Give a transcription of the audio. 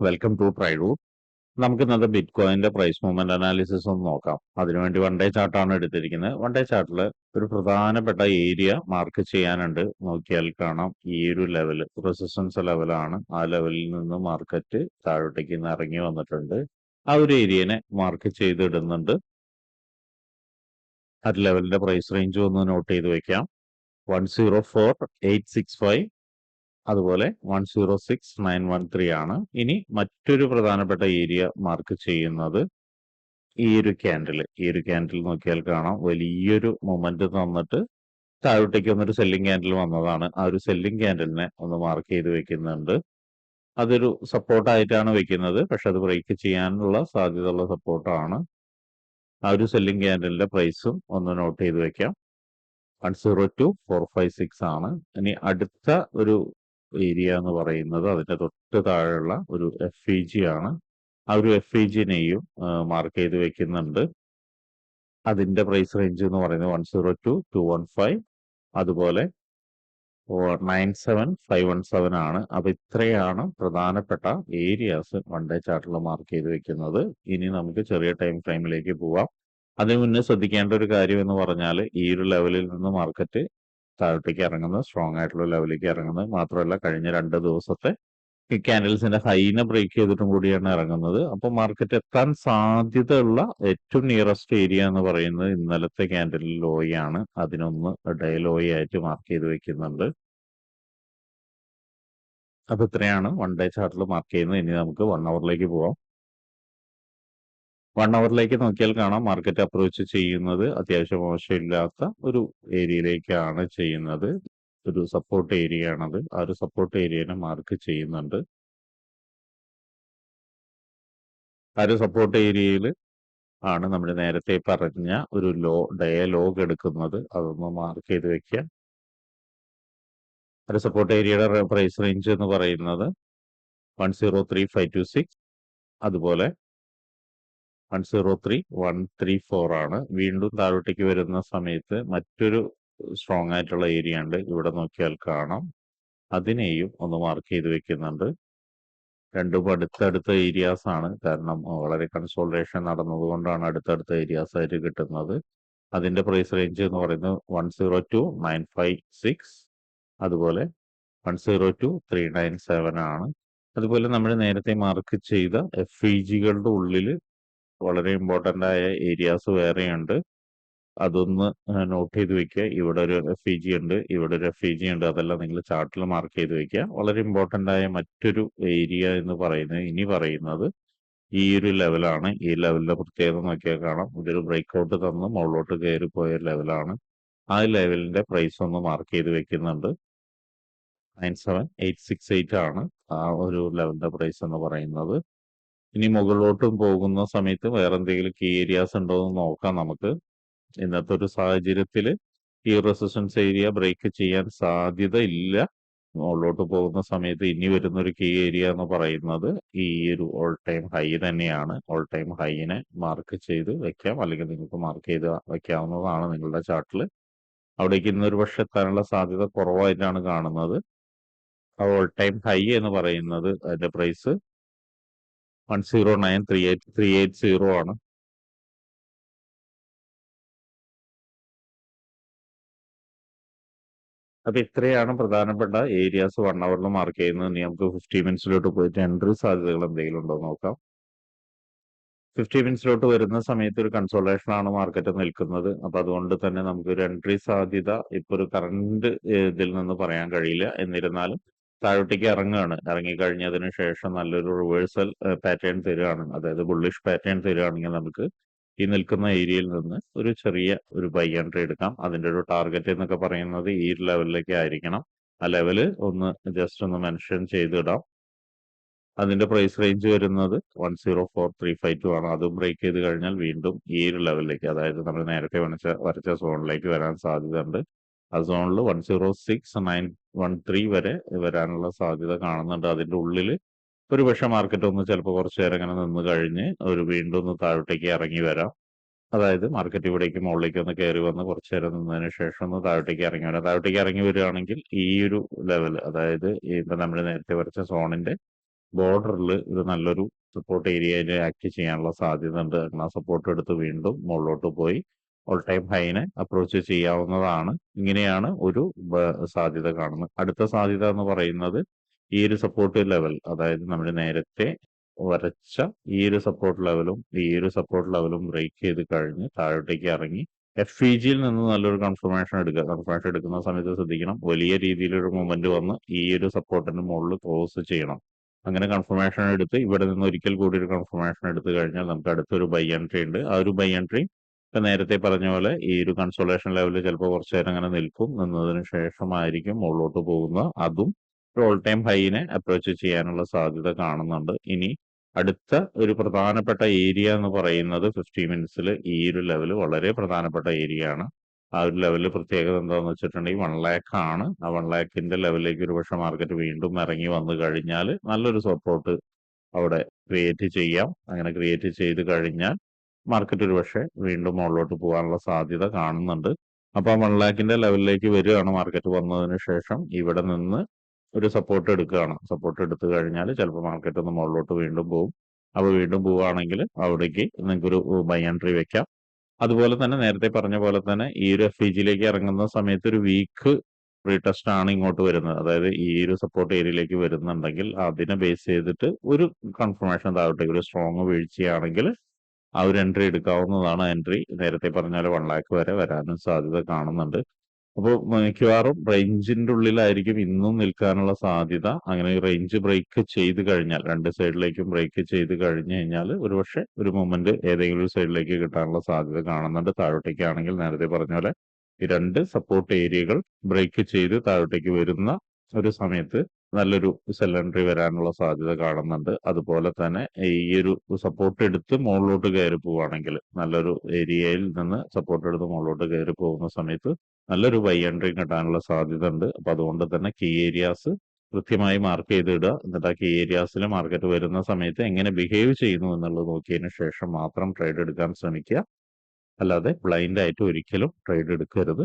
Welcome to trade നമുക്ക് ഇന്നത്തെ bit കോയിന്റെ പ്രൈസ് മൂവ്മെന്റ് അനാലിസിസ് ഒന്ന് നോക്കാം അതിനുവേണ്ടി വൺ ഡേ ചാർട്ടാണ് എടുത്തിരിക്കുന്നത്. വൺ ഡേ ചാർട്ടിൽ ഒരു പ്രധാനപ്പെട്ട ഏരിയ മാർക്ക് ചെയ്യാനുണ്ട്. നോക്കിയാൽ കാണാം. ഈ ഒരു ലെവൽ റെസിസ്റ്റൻസ് ലെവലാണ് ആ ലെവലിൽ നിന്ന് മാർക്കറ്റ് താഴോട്ടേക്ക് ഇന്ന് ഇറങ്ങി വന്നിട്ടുണ്ട്. ആ ഒരു ഏരിയനെ മാർക്ക് ചെയ്തിടുന്നുണ്ട്. ആ ലെവലിന്റെ പ്രൈസ് റേഞ്ച് ഒന്ന് നോട്ട് ചെയ്ത് വെക്കാം. One zero four eight six five അതുപോലെ one zero six nine one three ആണ്. ഇനി മറ്റൊരു പ്രധാനപ്പെട്ട ഏരിയ മാർക്ക് ചെയ്യുന്നത് ഈ ഒരു ക്യാൻഡിൽ ഈ ഒരു ക്യാൻഡിൽ നോക്കിയാൽ കാണാം. വലിയൊരു മൊമെന്റ് തന്നിട്ട് താഴോട്ടേക്ക് വന്നൊരു സെല്ലിംഗ് ക്യാൻഡിൽ വന്നതാണ്. ആ ഒരു സെല്ലിംഗ് ക്യാൻഡിലിനെ ഒന്ന് മാർക്ക് ചെയ്ത് വെക്കുന്നുണ്ട്. അതൊരു സപ്പോർട്ടായിട്ടാണ് വെക്കുന്നത്. പക്ഷെ അത് ബ്രേക്ക് ചെയ്യാനുള്ള സാധ്യതയുള്ള സപ്പോർട്ടാണ് ആ ഒരു സെല്ലിംഗ് ക്യാൻഡിലിന്റെ പ്രൈസും ഒന്ന് നോട്ട് ചെയ്ത് വെക്കാം. One zero two four five six ആണ്. ഇനി അടുത്ത ഒരു ഏരിയ എന്ന് പറയുന്നത് അതിന്റെ തൊട്ട് താഴെയുള്ള ഒരു എഫ് ഇ ജി ആണ്. ആ ഒരു എഫ് ഇ ജിനെയും മാർക്ക് ചെയ്ത് വെക്കുന്നുണ്ട്. അതിന്റെ പ്രൈസ് റേഞ്ച് എന്ന് പറയുന്നത് one zero two two one five അതുപോലെ nine seven five one seven ആണ്. അപ്പൊ ഇത്രയാണ് പ്രധാനപ്പെട്ട ഏരിയാസ് വൺ ഡേ ചാർട്ടിൽ മാർക്ക് ചെയ്ത് വെക്കുന്നത്. ഇനി നമുക്ക് ചെറിയ ടൈം ഫ്രെയിമിലേക്ക് പോവാം. അതിനു മുന്നേ ശ്രദ്ധിക്കേണ്ട ഒരു കാര്യം എന്ന് പറഞ്ഞാൽ ഈ ഒരു ലെവലിൽ നിന്ന് മാർക്കറ്റ് താഴോട്ടേക്ക് ഇറങ്ങുന്നത് സ്ട്രോങ് ആയിട്ടുള്ള ലെവലിലേക്ക് ഇറങ്ങുന്നത്. മാത്രമല്ല കഴിഞ്ഞ രണ്ട് ദിവസത്തെ ക്യാൻഡൽസിന്റെ ഹൈനെ ബ്രേക്ക് ചെയ്തിട്ടും കൂടിയാണ് ഇറങ്ങുന്നത്. അപ്പോൾ മാർക്കറ്റ് എത്താൻ സാധ്യതയുള്ള ഏറ്റവും നിയറസ്റ്റ് ഏരിയ എന്ന് പറയുന്നത് ഇന്നലത്തെ ക്യാൻഡിൽ ലോയാണ് അതിനൊന്ന് ഡേ ലോയി ആയിട്ട് മാർക്ക് ചെയ്ത് വെക്കുന്നുണ്ട്. അപ്പൊ ഇത്രയാണ്. വൺ ഡേ ചാർട്ടിൽ മാർക്ക് ചെയ്യുന്നത്. ഇനി നമുക്ക് വൺ അവറിലേക്ക് പോവാം. വൺ അവറിലേക്ക് നോക്കിയാൽ കാണാം. മാർക്കറ്റ് അപ്രോച്ച് ചെയ്യുന്നത് അത്യാവശ്യം മോശമില്ലാത്ത ഒരു ഏരിയയിലേക്കാണ് ചെയ്യുന്നത്. ഒരു സപ്പോർട്ട് ഏരിയ ആണത്. ആ ഒരു സപ്പോർട്ട് ഏരിയനെ മാർക്ക് ചെയ്യുന്നുണ്ട്. ആ ഒരു സപ്പോർട്ട് ഏരിയയിൽ ആണ് നമ്മൾ നേരത്തെ പറഞ്ഞ ഒരു ലോ ഡയലോഗ് എടുക്കുന്നത്. അതൊന്ന് മാർക്ക് ചെയ്ത് വെക്കുക. ഒരു സപ്പോർട്ട് ഏരിയയുടെ പ്രൈസ് റേഞ്ച് എന്ന് പറയുന്നത് one zero three five two six അതുപോലെ one zero three one three four ആണ്. വീണ്ടും താഴോട്ടേക്ക് വരുന്ന സമയത്ത് മറ്റൊരു സ്ട്രോങ് ആയിട്ടുള്ള ഏരിയ ഉണ്ട്. ഇവിടെ നോക്കിയാൽ കാണാം. അതിനെയും ഒന്ന് മാർക്ക് ചെയ്ത് വെക്കുന്നുണ്ട്. രണ്ടും അടുത്തടുത്ത ഏരിയാസ് ആണ്. കാരണം വളരെ കൺസോൾട്ടേഷൻ നടന്നതുകൊണ്ടാണ് അടുത്തടുത്ത ഏരിയാസ് ആയിട്ട് കിട്ടുന്നത്. അതിന്റെ പ്രൈസ് റേഞ്ച് എന്ന് പറയുന്നത് one zero two nine five six അതുപോലെ one zero two three nine seven ആണ്. അതുപോലെ നമ്മൾ നേരത്തെ മാർക്ക് ചെയ്ത എഫ് ഇ ജികളുടെ ഉള്ളിൽ വളരെ ഇമ്പോർട്ടന്റ് ആയ ഏരിയാസ് വേറെയുണ്ട്. അതൊന്ന് നോട്ട് ചെയ്ത് വെക്കുക. ഇവിടെ ഒരു എഫ് ഇ ജി ഉണ്ട് ഇവിടെ ഒരു എഫ് ഇ ജി ഉണ്ട്. അതെല്ലാം നിങ്ങൾ ചാർട്ടിൽ മാർക്ക് ചെയ്ത് വെക്കുക. വളരെ ഇമ്പോർട്ടന്റ് ആയ മറ്റൊരു ഏരിയ എന്ന് പറയുന്നത് ഇനി പറയുന്നത് ഈ ഒരു ലെവലാണ് ഈ ലെവലിലെ പ്രത്യേകത നോക്കിയാൽ കാണാം. ഇതൊരു ബ്രേക്ക് ഔട്ട് തന്ന് മുകളിലോട്ട് കയറി പോയ ലെവലാണ് ആ ലെവലിന്റെ പ്രൈസ് ഒന്ന് മാർക്ക് ചെയ്ത് വെക്കുന്നുണ്ട്. Nine seven eight six eight ആണ് ആ ഒരു ലെവലിന്റെ പ്രൈസ് എന്ന് പറയുന്നത്. ഇനി മുകളിലോട്ടും പോകുന്ന സമയത്ത് വേറെ എന്തെങ്കിലും കീ ഏരിയാസ് ഉണ്ടോ എന്ന് നോക്കാം നമുക്ക്. ഇന്നത്തെ ഒരു സാഹചര്യത്തിൽ ഈ റെസിസ്റ്റൻസ് ഏരിയ ബ്രേക്ക് ചെയ്യാൻ സാധ്യത ഇല്ല മുകളിലോട്ട് പോകുന്ന സമയത്ത് ഇനി വരുന്ന ഒരു കീ ഏരിയ എന്ന് പറയുന്നത് ഈ ഒരു ഓൾ ടൈം ഹൈ തന്നെയാണ്. ഓൾ ടൈം ഹൈനെ മാർക്ക് ചെയ്ത് വെക്കാം. അല്ലെങ്കിൽ നിങ്ങൾക്ക് മാർക്ക് ചെയ്ത് വെക്കാവുന്നതാണ് നിങ്ങളുടെ ചാർട്ടിൽ അവിടേക്ക് ഇന്നൊരു പക്ഷെ എത്താനുള്ള സാധ്യത കുറവായിട്ടാണ് കാണുന്നത്. ഓൾ ടൈം ഹൈ എന്ന് പറയുന്നത് അതിന്റെ price one zero nine three eight three eight zero ആണ്. അപ്പൊ ഇത്രയാണ് പ്രധാനപ്പെട്ട ഏരിയാസ് വൺ അവറിൽ മാർക്ക് ചെയ്യുന്നത്. നമുക്ക് ഫിഫ്റ്റി മിനിറ്റ്സിലോട്ട് പോയിട്ട് എൻട്രി സാധ്യതകൾ എന്തെങ്കിലും ഉണ്ടോ നോക്കാം. ഫിഫ്റ്റി മിനിറ്റ്സിലോട്ട് വരുന്ന സമയത്ത് ഒരു കൺസോളേഷൻ ആണ് മാർക്കറ്റ് നിൽക്കുന്നത്. അപ്പൊ അതുകൊണ്ട് തന്നെ നമുക്ക് ഒരു എൻട്രി സാധ്യത ഇപ്പൊ ഒരു കറണ്ട് ഇതിൽ നിന്ന് പറയാൻ കഴിയില്ല. എന്നിരുന്നാലും താഴോട്ടേക്ക് ഇറങ്ങുകയാണ്. ഇറങ്ങിക്കഴിഞ്ഞതിന് ശേഷം നല്ലൊരു റിവേഴ്സൽ പാറ്റേൺ തരികയാണ് അതായത് ബുള്ളിഷ് പാറ്റേൺ തരികയാണെങ്കിൽ നമുക്ക് ഈ നിൽക്കുന്ന ഏരിയയിൽ നിന്ന് ഒരു ചെറിയ ഒരു ബൈ എൻട്രി എടുക്കാം. അതിന്റെ ഒരു ടാർഗറ്റ് എന്നൊക്കെ പറയുന്നത് ഈ ലെവലിലേക്ക് ആയിരിക്കണം. ആ ലെവൽ ഒന്ന് ജസ്റ്റ് ഒന്ന് മെൻഷൻ ചെയ്തിടാം. അതിന്റെ പ്രൈസ് റേഞ്ച് വരുന്നത് one zero four three five two ആണ്. അതും ബ്രേക്ക് ചെയ്ത് കഴിഞ്ഞാൽ വീണ്ടും ഈ ഒരു ലെവലിലേക്ക് അതായത് നമ്മൾ നേരത്തെ വരച്ച വരച്ച സോണിലേക്ക് വരാൻ സാധ്യതയുണ്ട്. ആ സോണിൽ one zero six nine one three വരെ വരാനുള്ള സാധ്യത കാണുന്നുണ്ട്. അതിന്റെ ഉള്ളിൽ ഒരു പക്ഷെ മാർക്കറ്റ് ഒന്ന് ചിലപ്പോൾ കുറച്ച് നേരം ഇങ്ങനെ നിന്ന് കഴിഞ്ഞ് ഒരു വീണ്ടും ഒന്ന് താഴോട്ടേക്ക് ഇറങ്ങി വരാം. അതായത് മാർക്കറ്റ് ഇവിടേക്ക് മുകളിലേക്ക് ഒന്ന് കയറി വന്ന് കുറച്ച് നേരം നിന്നതിന് ശേഷം ഒന്ന് താഴോട്ടേക്ക് ഇറങ്ങി വരാം. താഴോട്ടേക്ക് ഇറങ്ങി വരികയാണെങ്കിൽ ഈ ഒരു ലെവൽ അതായത് ഇപ്പം നമ്മൾ നേരത്തെ വരച്ച സോണിന്റെ ബോർഡറിൽ ഇത് നല്ലൊരു സപ്പോർട്ട് ഏരിയയിൽ ആക്ട് ചെയ്യാനുള്ള സാധ്യത ഉണ്ട്. കാരണം സപ്പോർട്ട് എടുത്ത് വീണ്ടും മുകളിലോട്ട് പോയി ഓൾ ടൈം ഹൈനെ അപ്രോച്ച് ചെയ്യാവുന്നതാണ്. ഇങ്ങനെയാണ് ഒരു സാധ്യത കാണുന്നത്. അടുത്ത സാധ്യത എന്ന് പറയുന്നത് ഈ ഒരു സപ്പോർട്ട് ലെവൽ അതായത് നമ്മൾ നേരത്തെ വരച്ച ഈ ഒരു സപ്പോർട്ട് ലെവലും ഈ ഒരു സപ്പോർട്ട് ലെവലും ബ്രേക്ക് ചെയ്ത് കഴിഞ്ഞ് താഴോട്ടേക്ക് ഇറങ്ങി എഫ് ഇ ജിയിൽ നിന്ന് നല്ലൊരു കൺഫർമേഷൻ എടുക്കുക. കൺഫർമേഷൻ എടുക്കുന്ന സമയത്ത് ശ്രദ്ധിക്കണം. വലിയ രീതിയിലൊരു മൂവ്മെന്റ് വന്ന് ഈ ഒരു സപ്പോർട്ടിന്റെ മുകളിൽ ക്ലോസ് ചെയ്യണം. അങ്ങനെ കൺഫർമേഷൻ എടുത്ത് ഇവിടെ നിന്ന് ഒരിക്കൽ കൂടി ഒരു കൺഫർമേഷൻ എടുത്തു കഴിഞ്ഞാൽ നമുക്ക് അടുത്തൊരു ബൈ എൻട്രി ഉണ്ട്. ആ ഒരു ബൈ എൻട്രി ഇപ്പൊ നേരത്തെ പറഞ്ഞ പോലെ ഈ ഒരു കൺസോളേഷൻ ലെവലിൽ ചിലപ്പോൾ കുറച്ചു നേരം അങ്ങനെ നിൽക്കും. നിന്നതിന് ശേഷമായിരിക്കും മുകളിലോട്ട് പോകുന്നത്. അതും ഒരു ഓൾ ടൈം ഹൈനെ അപ്രോച്ച് ചെയ്യാനുള്ള സാധ്യത കാണുന്നുണ്ട്. ഇനി അടുത്ത ഒരു പ്രധാനപ്പെട്ട ഏരിയ എന്ന് പറയുന്നത് ഫിഫ്റ്റി മിനിറ്റ്സിൽ ഈ ഒരു ലെവൽ വളരെ പ്രധാനപ്പെട്ട ഏരിയ ആണ്. ആ ഒരു ലെവലിൽ പ്രത്യേകത എന്താണെന്ന് വെച്ചിട്ടുണ്ടെങ്കിൽ വൺ ലാക്ക് ആണ്. ആ വൺ ലാക്കിന്റെ ലെവലിലേക്ക് ഒരു പക്ഷെ മാർക്കറ്റ് വീണ്ടും ഇറങ്ങി വന്നു കഴിഞ്ഞാൽ നല്ലൊരു സപ്പോർട്ട് അവിടെ ക്രിയേറ്റ് ചെയ്യാം. അങ്ങനെ ക്രിയേറ്റ് ചെയ്ത് കഴിഞ്ഞാൽ മാർക്കറ്റ് ഒരു പക്ഷേ വീണ്ടും മുകളിലോട്ട് പോകാനുള്ള സാധ്യത കാണുന്നുണ്ട്. അപ്പൊ ആ വൺ ലാക്കിന്റെ ലെവലിലേക്ക് വരികയാണ് മാർക്കറ്റ് വന്നതിന് ശേഷം ഇവിടെ നിന്ന് ഒരു സപ്പോർട്ട് എടുക്കുകയാണ്. സപ്പോർട്ട് എടുത്തു കഴിഞ്ഞാൽ ചിലപ്പോൾ മാർക്കറ്റ് ഒന്ന് മുകളിലോട്ട് വീണ്ടും പോകും. അപ്പോൾ വീണ്ടും പോവുകയാണെങ്കിൽ അവിടേക്ക് നിങ്ങൾക്കൊരു ബൈ എൻട്രി വെക്കാം. അതുപോലെ തന്നെ നേരത്തെ പറഞ്ഞ പോലെ തന്നെ ഈ ഒരു എഫ് ഇ ജിയിലേക്ക് ഇറങ്ങുന്ന സമയത്ത് ഒരു വീക്ക് റീടെസ്റ്റ് ആണ് ഇങ്ങോട്ട് വരുന്നത്. അതായത് ഈ ഒരു സപ്പോർട്ട് ഏരിയയിലേക്ക് വരുന്നുണ്ടെങ്കിൽ അതിനെ ബേസ് ചെയ്തിട്ട് ഒരു കൺഫർമേഷൻ താഴോട്ടേക്ക് ഒരു സ്ട്രോങ് വീഴ്ചയാണെങ്കിൽ ആ ഒരു എൻട്രി എടുക്കാവുന്നതാണ് എൻട്രി നേരത്തെ പറഞ്ഞ പോലെ വൺ ലാക്ക് വരെ വരാനും സാധ്യത കാണുന്നുണ്ട്. അപ്പോൾ മിക്കവാറും റേഞ്ചിന്റെ ഉള്ളിലായിരിക്കും ഇന്നും നിൽക്കാനുള്ള സാധ്യത. അങ്ങനെ റേഞ്ച് ബ്രേക്ക് ചെയ്ത് കഴിഞ്ഞാൽ രണ്ട് സൈഡിലേക്കും ബ്രേക്ക് ചെയ്ത് കഴിഞ്ഞു കഴിഞ്ഞാൽ ഒരുപക്ഷെ ഒരു മൊമെന്റ് ഏതെങ്കിലും ഒരു സൈഡിലേക്ക് കിട്ടാനുള്ള സാധ്യത കാണുന്നുണ്ട്. താഴോട്ടേക്കാണെങ്കിൽ നേരത്തെ പറഞ്ഞ പോലെ ഈ രണ്ട് സപ്പോർട്ട് ഏരിയകൾ ബ്രേക്ക് ചെയ്ത് താഴോട്ടേക്ക് വരുന്ന ഒരു സമയത്ത് നല്ലൊരു സെലണ്ടറി വരാനുള്ള സാധ്യത കാണുന്നുണ്ട്. അതുപോലെ തന്നെ ഈ ഒരു സപ്പോർട്ട് എടുത്ത് മുകളിലോട്ട് കയറി പോവുകയാണെങ്കിൽ നല്ലൊരു ഏരിയയിൽ നിന്ന് സപ്പോർട്ട് എടുത്ത് മുകളിലോട്ട് കയറി പോകുന്ന സമയത്ത് നല്ലൊരു ബൈ എൻട്രി കിട്ടാനുള്ള സാധ്യത ഉണ്ട്. അപ്പൊ അതുകൊണ്ട് തന്നെ കീ ഏരിയാസ് കൃത്യമായി മാർക്ക് ചെയ്തിടുക. എന്നിട്ട് ആ കീ ഏരിയാസിൽ മാർക്കറ്റ് വരുന്ന സമയത്ത് എങ്ങനെ ബിഹേവ് ചെയ്യുന്നു എന്നുള്ളത് നോക്കിയതിന് ശേഷം മാത്രം ട്രേഡ് എടുക്കാൻ ശ്രമിക്കുക. അല്ലാതെ ബ്ലൈൻഡ് ആയിട്ട് ഒരിക്കലും ട്രേഡ് എടുക്കരുത്.